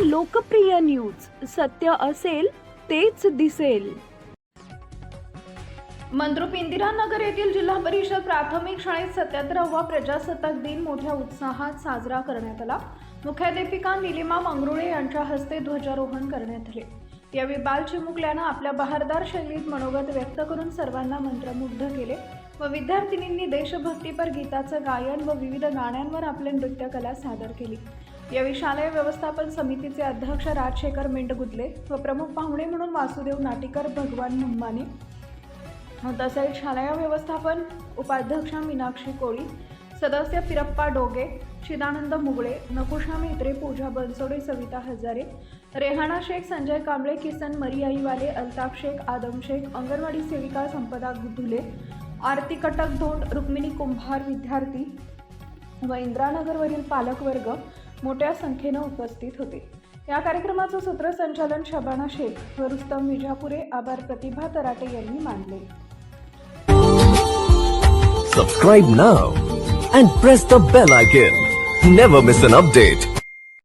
लोकप्रिय न्यूज? सत्य असेल तेच दिसेल. मंद्रुप इंदिरानगर येथील जिल्हा परिषद प्राथमिक शाळेत सत्याहत्तरावा प्रजासत्ताक दिन मोठ्या उत्साहात साजरा करण्यात आला. मुख्याध्यापिका निलिमा मंगरुळे यांच्या हस्ते ध्वजारोहण करण्यात आले. यावेळी बाल चिमुकल्यानं आपल्या बहारदार शैलीत मनोगत व्यक्त करून सर्वांना मंत्रमुग्ध केले व विद्यार्थिनींनी देशभक्तीपर गीताचं गायन व विविध गाण्यांवर आपली नृत्यकला सादर केली. यावेळी शालेय व्यवस्थापन समितीचे अध्यक्ष राजशेखर मेंढगुदले व प्रमुख पाहुणे म्हणून वासुदेव नाटीकर भगवान मुंबाने तसेच शालेय व्यवस्थापन उपाध्यक्षा मीनाक्षी कोळी सदस्य पिरप्पा डोगे चिदानंद मुगळे नकुशा मेत्रे पूजा बनसोडे सविता हजारे रेहाना शेख संजय कांबळे किसन मरियाईवाले अल्ताफ शेख आदम शेख अंगणवाडी सेविका संपदा धुले आरती कटक धोंड रुक्मिणी कुंभार विद्यार्थी व इंद्रानगरवरील पालकवर्ग मोठ्या संख्येनं उपस्थित होते. या कार्यक्रमाचं सूत्रसंचालन शबाना शेख व रुस्तम विजापुरे आभार प्रतिभा तराटे यांनी मानले. Subscribe now and press the bell icon never miss an update